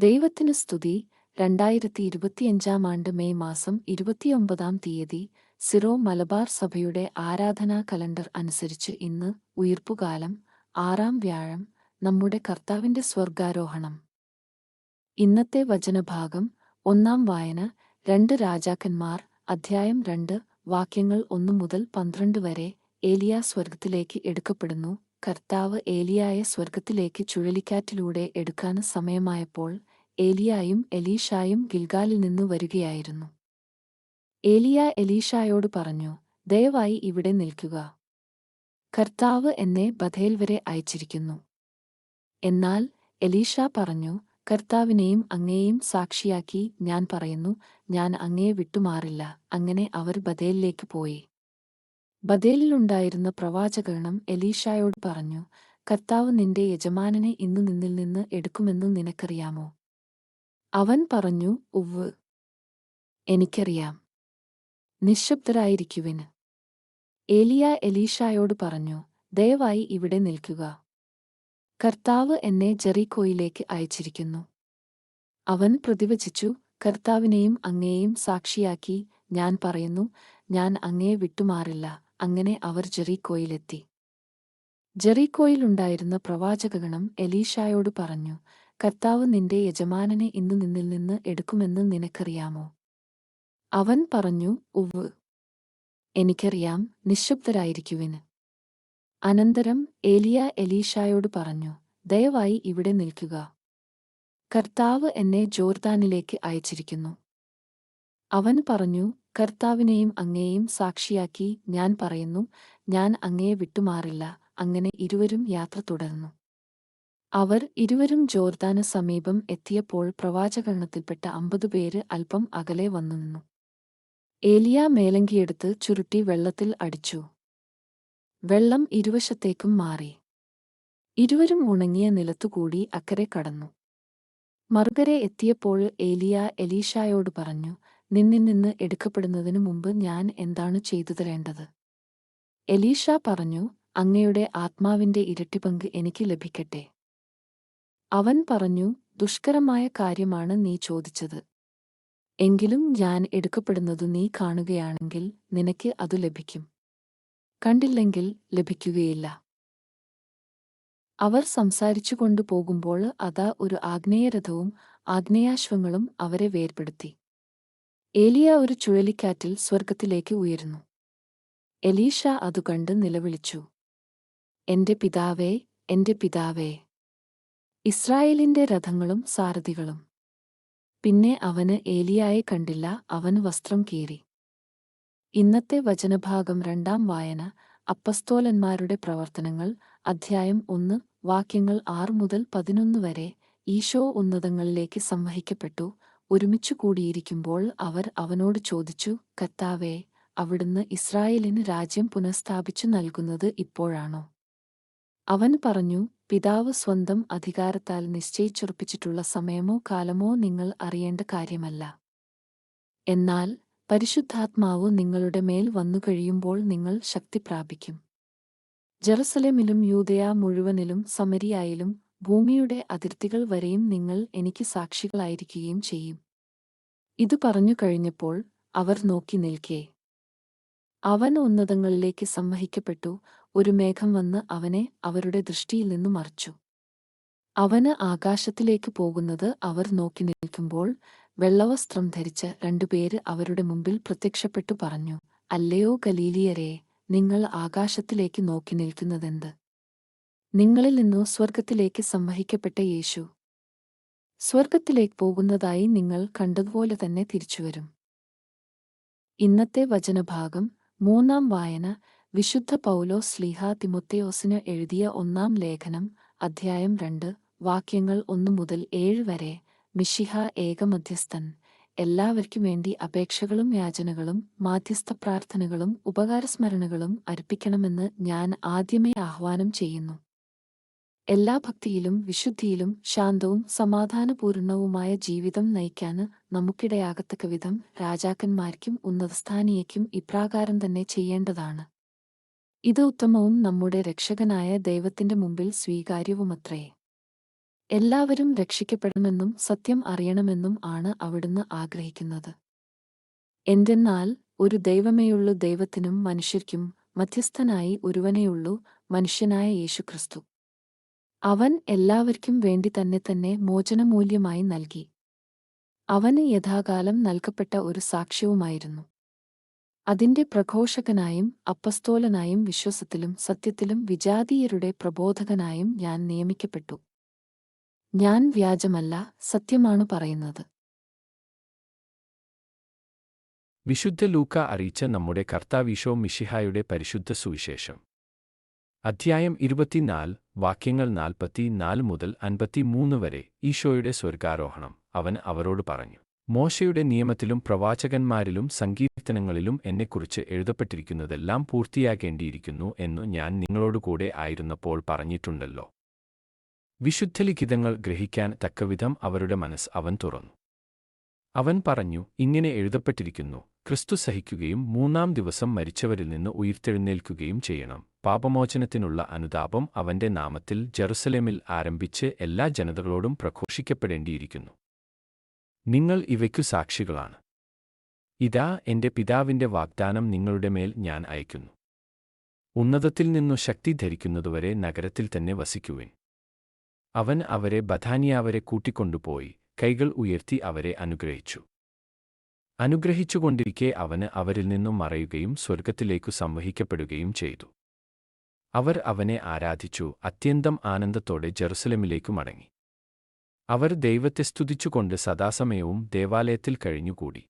ദൈവത്തിന് സ്തുതി. രണ്ടായിരത്തി ഇരുപത്തിയഞ്ചാം ആണ്ട് മെയ് മാസം ഇരുപത്തിയൊമ്പതാം തീയതി സിറോ മലബാർ സഭയുടെ ആരാധനാ കലണ്ടർ അനുസരിച്ച് ഇന്ന് ഉയർപ്പുകാലം ആറാം വ്യാഴം നമ്മുടെ കർത്താവിന്റെ സ്വർഗാരോഹണം ഇന്നത്തെ വചനഭാഗം ഒന്നാം വായന രണ്ട് രാജാക്കന്മാർ അധ്യായം രണ്ട് വാക്യങ്ങൾ ഒന്നു മുതൽ പന്ത്രണ്ട് വരെ ഏലിയ സ്വർഗത്തിലേക്ക് എടുക്കപ്പെടുന്നു. കർത്താവ് ഏലിയായെ സ്വർഗത്തിലേക്ക് ചുഴലിക്കാറ്റിലൂടെ എടുക്കാൻ സമയമായപ്പോൾ ഏലിയായും എലീഷായും ഗിൽഗാലിൽ നിന്നു വരികയായിരുന്നു. ഏലിയ എലീഷായോട് പറഞ്ഞു ദയവായി ഇവിടെ നിൽക്കുക. കർത്താവ് എന്നെ ബഥേൽ വരെ അയച്ചിരിക്കുന്നു. എന്നാൽ എലീഷ പറഞ്ഞു കർത്താവിനെയും അങ്ങേയും സാക്ഷിയാക്കി ഞാൻ പറയുന്നു ഞാൻ അങ്ങയെ വിട്ടുമാറില്ല അങ്ങനെ അവർ ബഥേലിലേക്ക് പോയി. ബഥേലിലുണ്ടായിരുന്ന പ്രവാചകരണം എലീഷായോട് പറഞ്ഞു കർത്താവ് നിന്റെ യജമാനനെ ഇന്നു നിന്നിൽ നിന്ന് എടുക്കുമെന്നു നിനക്കറിയാമോ? അവൻ പറഞ്ഞു ഉവ്വ്. എനിക്കറിയാം. നിശബ്ദരായിരിക്കുവിന്. ഏലിയ എലീഷായോട് പറഞ്ഞു ദയവായി ഇവിടെ നിൽക്കുക. കർത്താവ് എന്നെ ജെറിക്കോയിലേക്ക് അയച്ചിരിക്കുന്നു. അവൻ പ്രതിവചിച്ചു കർത്താവിനെയും അങ്ങയെയും സാക്ഷിയാക്കി ഞാൻ പറയുന്നു ഞാൻ അങ്ങയെ വിട്ടുമാറില്ല അങ്ങനെ അവർ ജെറിക്കോയിലെത്തി. ജെറിക്കോയിലുണ്ടായിരുന്ന പ്രവാചകഗണം എലീഷായോട് പറഞ്ഞു കർത്താവ് നിന്റെ യജമാനനെ ഇന്ന് നിന്നിൽ നിന്ന് എടുക്കുമെന്ന് നിനക്കറിയാമോ? അവൻ പറഞ്ഞു ഉവ് എനിക്കറിയാം നിശബ്ദരായിരിക്കുവിന് അനന്തരം ഏലിയ എലീഷായോട് പറഞ്ഞു ദയവായി ഇവിടെ നിൽക്കുക. കർത്താവ് എന്നെ ജോർദാനിലേക്ക് അയച്ചിരിക്കുന്നു. അവൻ പറഞ്ഞു കർത്താവിനെയും അങ്ങയെയും സാക്ഷിയാക്കി ഞാൻ പറയുന്നു ഞാൻ അങ്ങയെ വിട്ടുമാറില്ല അങ്ങനെ ഇരുവരും യാത്ര തുടർന്നു. അവർ ഇരുവരും ജോർദാന് സമീപം എത്തിയപ്പോൾ പ്രവാചകഗണത്തിൽപ്പെട്ട അമ്പത് പേര് അല്പം അകലെ വന്നു നിന്നു ഏലിയ മേലങ്കിയെടുത്ത് ചുരുട്ടി വെള്ളത്തിൽ അടിച്ചു. വെള്ളം ഇരുവശത്തേക്കും മാറി. ഇരുവരും ഉണങ്ങിയ നിലത്തുകൂടി അക്കരെ കടന്നു. മറുകരെ എത്തിയപ്പോൾ ഏലിയ എലീഷായോട് പറഞ്ഞു നിന്നിൽ നിന്ന് എടുക്കപ്പെടുന്നതിനു മുമ്പ് ഞാൻ എന്താണ് ചെയ്തു തരേണ്ടത്? എലീഷ പറഞ്ഞു അങ്ങയുടെ ആത്മാവിന്റെ ഇരട്ടിപങ്ക് എനിക്ക് ലഭിക്കട്ടെ. അവൻ പറഞ്ഞു ദുഷ്കരമായ കാര്യമാണ് നീ ചോദിച്ചത്. എങ്കിലും ഞാൻ എടുക്കപ്പെടുന്നതു നീ കാണുകയാണെങ്കിൽ നിനക്ക് അതു ലഭിക്കും. കണ്ടില്ലെങ്കിൽ ലഭിക്കുകയില്ല. അവർ സംസാരിച്ചു കൊണ്ടുപോകുമ്പോൾ അതാ ഒരു ആഗ്നേയരഥവും ആഗ്നേയാശ്വങ്ങളും അവരെ വേർപെടുത്തി. ഏലിയ ഒരു ചുഴലിക്കാറ്റിൽ സ്വർഗത്തിലേക്ക് ഉയരുന്നു. എലീഷ അതുകണ്ട് നിലവിളിച്ചു. എന്റെ പിതാവേ എന്റെ പിതാവേ ഇസ്രായേലിന്റെ രഥങ്ങളും സാരഥികളും. പിന്നെ അവന് ഏലിയായെ കണ്ടില്ല അവൻ വസ്ത്രം കീറി. ഇന്നത്തെ വചനഭാഗം രണ്ടാം വായന അപ്പസ്തോലന്മാരുടെ പ്രവർത്തനങ്ങൾ അധ്യായം ഒന്ന് വാക്യങ്ങൾ ആറ് മുതൽ പതിനൊന്ന് വരെ ഈശോ ഉന്നതങ്ങളിലേക്ക് സംവഹിക്കപ്പെട്ടു. ഒരുമിച്ചു കൂടിയിരിക്കുമ്പോൾ അവർ അവനോട് ചോദിച്ചു കത്താവേ അവിടുന്ന് ഇസ്രായേലിന് രാജ്യം പുനഃസ്ഥാപിച്ചു നൽകുന്നത് ഇപ്പോഴാണോ? അവൻ പറഞ്ഞു പിതാവ് സ്വന്തം അധികാരത്താൽ നിശ്ചയിച്ചുറപ്പിച്ചിട്ടുള്ള സമയമോ കാലമോ നിങ്ങൾ അറിയേണ്ട കാര്യമല്ല. എന്നാൽ പരിശുദ്ധാത്മാവ് നിങ്ങളുടെ മേൽ വന്നുകഴിയുമ്പോൾ നിങ്ങൾ ശക്തി പ്രാപിക്കും. ജെറുസലേമിലും യൂതയ മുഴുവനിലും സമരിയായിലും ഭൂമിയുടെ അതിർത്തികൾ വരെയും നിങ്ങൾ എനിക്ക് സാക്ഷികളായിരിക്കുകയും ചെയ്യും. ഇത് പറഞ്ഞു കഴിഞ്ഞപ്പോൾ അവർ നോക്കി നിൽക്കേ. അവൻ ഉന്നതങ്ങളിലേക്ക് സംവഹിക്കപ്പെട്ടു ഒരു മേഘം വന്ന് അവനെ അവരുടെ ദൃഷ്ടിയിൽ നിന്നു മറിച്ചു. അവന് ആകാശത്തിലേക്ക് പോകുന്നത് അവർ നോക്കി നിൽക്കുമ്പോൾ വെള്ളവസ്ത്രം ധരിച്ച രണ്ടുപേര് അവരുടെ മുമ്പിൽ പ്രത്യക്ഷപ്പെട്ടു പറഞ്ഞു അല്ലയോ ഗലീലിയരെ നിങ്ങൾ ആകാശത്തിലേക്ക് നോക്കി നിൽക്കുന്നതെന്ത്? നിങ്ങളിൽ നിന്നോ സ്വർഗത്തിലേക്ക് സംവഹിക്കപ്പെട്ട യേശു. സ്വർഗത്തിലേക്ക് പോകുന്നതായി നിങ്ങൾ കണ്ടതുപോലെ തന്നെ തിരിച്ചുവരും. ഇന്നത്തെ വചനഭാഗം മൂന്നാം വായന വിശുദ്ധ പൗലോ സ്ലീഹ തിമുത്തയോസിന് എഴുതിയ ഒന്നാം ലേഖനം അധ്യായം രണ്ട് വാക്യങ്ങൾ ഒന്നു മുതൽ ഏഴ് വരെ മിഷിഹ ഏകമധ്യസ്ഥൻ. എല്ലാവർക്കും വേണ്ടി അപേക്ഷകളും യാചനകളും മാധ്യസ്ഥ പ്രാർത്ഥനകളും ഉപകാരസ്മരണകളും അർപ്പിക്കണമെന്ന് ഞാൻ ആദ്യമേ ആഹ്വാനം ചെയ്യുന്നു. എല്ലാ ഭക്തിയിലും വിശുദ്ധിയിലും ശാന്തവും സമാധാനപൂർണവുമായ ജീവിതം നയിക്കാന് നമുക്കിടയാകത്തക്ക വിധം രാജാക്കന്മാർക്കും ഉന്നതസ്ഥാനീയയ്ക്കും ഇപ്രാകാരം തന്നെ ചെയ്യേണ്ടതാണ്. ഇത് ഉത്തമവും നമ്മുടെ രക്ഷകനായ ദൈവത്തിന്റെ മുമ്പിൽ സ്വീകാര്യവുമത്രേ. എല്ലാവരും രക്ഷിക്കപ്പെടണമെന്നും സത്യം അറിയണമെന്നും ആണ് അവിടുന്ന് ആഗ്രഹിക്കുന്നത്. എന്തെന്നാൽ ഒരു ദൈവമേയുള്ളു ദൈവത്തിനും മനുഷ്യർക്കും മധ്യസ്ഥനായി ഒരുവനേയുള്ളൂ മനുഷ്യനായ യേശുക്രിസ്തു. അവൻ എല്ലാവർക്കും വേണ്ടി തന്നെ തന്നെ മോചനമൂല്യമായി നൽകി. അവന് യഥാകാലം നൽകപ്പെട്ട ഒരു സാക്ഷ്യവുമായിരുന്നു. അതിന്റെ പ്രഘോഷകനായും അപ്പസ്തോലനായും വിശ്വസത്തിലും സത്യത്തിലും വിജാതീയരുടെ പ്രബോധകനായും ഞാൻ നിയമിക്കപ്പെട്ടു. ഞാൻ വ്യാജമല്ല സത്യമാണു പറയുന്നത്. വിശുദ്ധ ലൂക്ക അറിയിച്ച നമ്മുടെ കർത്താവീശോ മിഷിഹായുടെ പരിശുദ്ധ സുവിശേഷം. അധ്യായം ഇരുപത്തിനാല് വാക്യങ്ങൾ നാൽപ്പത്തിനാല് മുതൽ അൻപത്തിമൂന്ന് വരെ ഈശോയുടെ സ്വർഗാരോഹണം അവൻ അവരോട് പറഞ്ഞു മോശയുടെ നിയമത്തിലും പ്രവാചകന്മാരിലും സങ്കീർത്തനങ്ങളിലും എന്നെക്കുറിച്ച് എഴുതപ്പെട്ടിരിക്കുന്നതെല്ലാം പൂർത്തിയാകേണ്ടിയിരിക്കുന്നു എന്നു ഞാൻ നിങ്ങളോടുകൂടെ ആയിരുന്നപ്പോൾ പറഞ്ഞിട്ടുണ്ടല്ലോ. വിശുദ്ധലിഖിതങ്ങൾ ഗ്രഹിക്കാൻ തക്കവിധം അവരുടെ മനസ്സ് അവൻ തുറന്നു. അവൻ പറഞ്ഞു ഇങ്ങനെ എഴുതപ്പെട്ടിരിക്കുന്നു ക്രിസ്തു സഹിക്കുകയും മൂന്നാം ദിവസം മരിച്ചവരിൽ നിന്ന് ഉയർത്തെഴുന്നേൽക്കുകയും ചെയ്യണം. പാപമോചനത്തിനുള്ള അനുതാപം അവന്റെ നാമത്തിൽ ജെറുസലേമിൽ ആരംഭിച്ച് എല്ലാ ജനതകളോടും പ്രഘോഷിക്കപ്പെടേണ്ടിയിരിക്കുന്നു. നിങ്ങൾ ഇവയ്ക്കു സാക്ഷികളാണ്. ഇതാ എന്റെ പിതാവിന്റെ വാഗ്ദാനം നിങ്ങളുടെ മേൽ ഞാൻ അയക്കുന്നു ഉന്നതത്തിൽ നിന്നു ശക്തി ധരിക്കുന്നതുവരെ നഗരത്തിൽ തന്നെ വസിക്കുവിൻ. അവൻ അവരെ ബഥാനിയാവരെ കൂട്ടിക്കൊണ്ടുപോയി കൈകൾ ഉയർത്തി അവരെ അനുഗ്രഹിച്ചു. അനുഗ്രഹിച്ചുകൊണ്ടിരിക്കെ അവന് അവരിൽ നിന്നും മറയുകയും സ്വർഗത്തിലേക്കു സംവഹിക്കപ്പെടുകയും ചെയ്തു. അവർ അവനെ ആരാധിച്ചു അത്യന്തം ആനന്ദത്തോടെ ജെറുസലമിലേക്കു മടങ്ങി. അവർ ദൈവത്തെ സ്തുതിച്ചുകൊണ്ട് സദാസമയവും ദേവാലയത്തിൽ കഴിഞ്ഞുകൂടി.